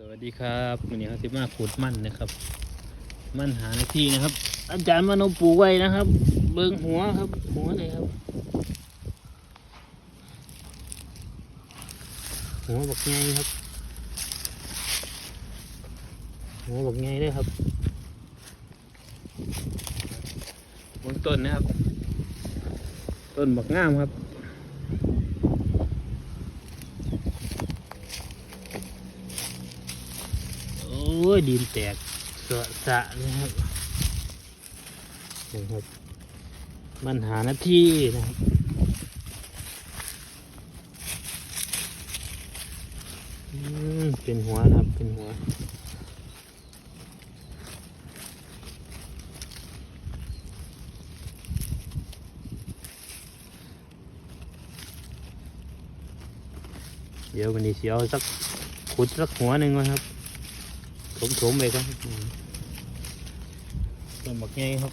สวัสดีครับวันนี้เขาจะมาขุดมันนะครับ มันหาหน้าที่นะครับ อาจารย์มโนปลูกไว้นะครับ เบิ้งหัวครับ หัวเลยครับ หัวบักไงครับ หัวบักไงด้วยครับบนต้นนะครับ ต้นบักงามครับ ยดินแตกสะสะนะครับนี่ครับมันหาหน้าที่นะครับอืมเป็นหัวนะครับ เป็นหัวเดี๋ยววันนี้เสียวสักขุดสักหัวหนึ่งนครับถมๆไปครับ อืมต้นบักไงครับ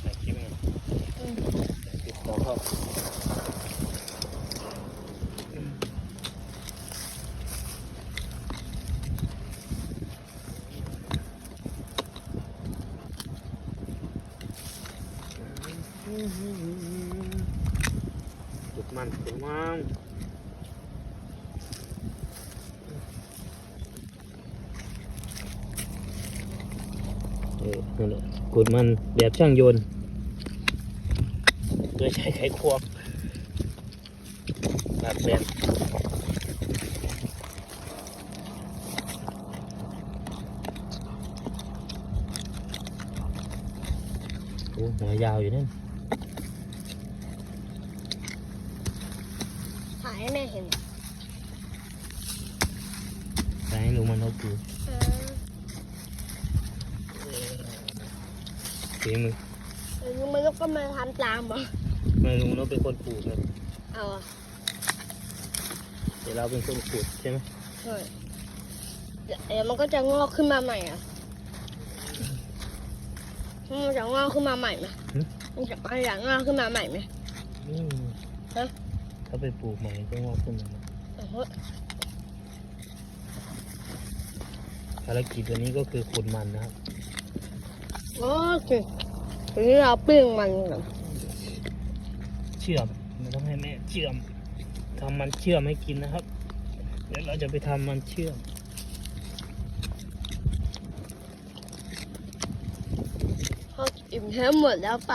ใส่คลิปหน่อยติดต่อเข้า จุดมันจุดมันเออนั่นแหละกดมันแบบช่างโยนโดยใช้ไขควงแบบแบบโอ้หัวยาวอยู่นั่น ถ่าย ให้แม่เห็นใช้ให้ลุงมันเอาปูฝีมือเออมันก็มาทำตามเหรอไม่ลุงมันเป็นคนปลูกครับเอาอะเดี๋ยวเราเป็นคนขุดใช่ไหมใช่เดี๋ยวมันก็จะงอกขึ้นมาใหม่อะมันจะงอกขึ้นมาใหม่ไหมมันจะมันจะงอกขึ้นมาใหม่ไหมอืมฮะ ถ้าไปปลูกใหม่ก็งอกขึ้นมาโอ้โหภารกิจวันนี้ก็คือขุดมันนะครับโอเคทีนี้เราปิ้งมันก่อนเชื่อมมันต้องให้แม่เชื่อมทำมันเชื่อมให้กินนะครับ เดี๋ยวเราจะไปทำมันเชื่อมพออิ่มแท้หมดแล้วไป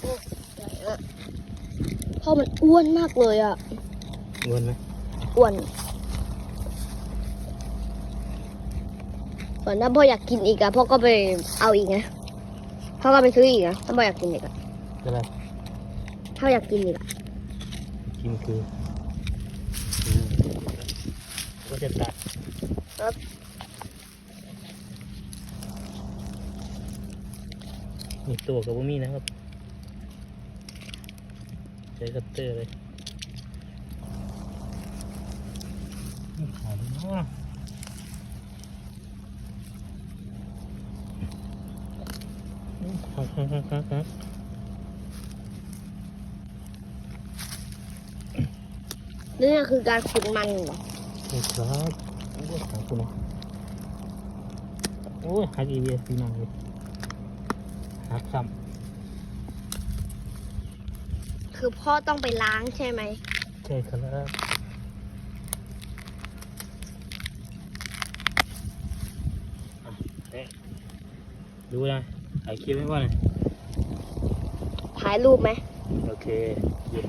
โอ้ใหญ่อะ พ่อมันอ้วนมากเลยอะเงินไหมอ้วนส่วนถ้าพ่ออยากกินอีกอะพ่อก็ไปเอาอีกนะพ่อก็ไปซื้ออีกนะถ้าพ่ออยากกินอีกอะก็ได้ถ้าอยากกินอีกอะกินคืออืมก็จะตัดครับมีตัวกับว่ามีนะครับ ใช้คัตเตอร์เลยนี่ขาดเลยเนาะหักหักหักหักหักนี่คือการขุดมันเหรอนี่ครับโอ้ยหาคุณนะโอ้ยหักอีเดียพี่น้องเลยหักซ้ คือพ่อต้องไปล้างใช่ไหมำใช่ครับอะเอ๊ะดูนะถ่ายคลิปไว้ว่าไงถ่ายรูปไหมโอเคหยุด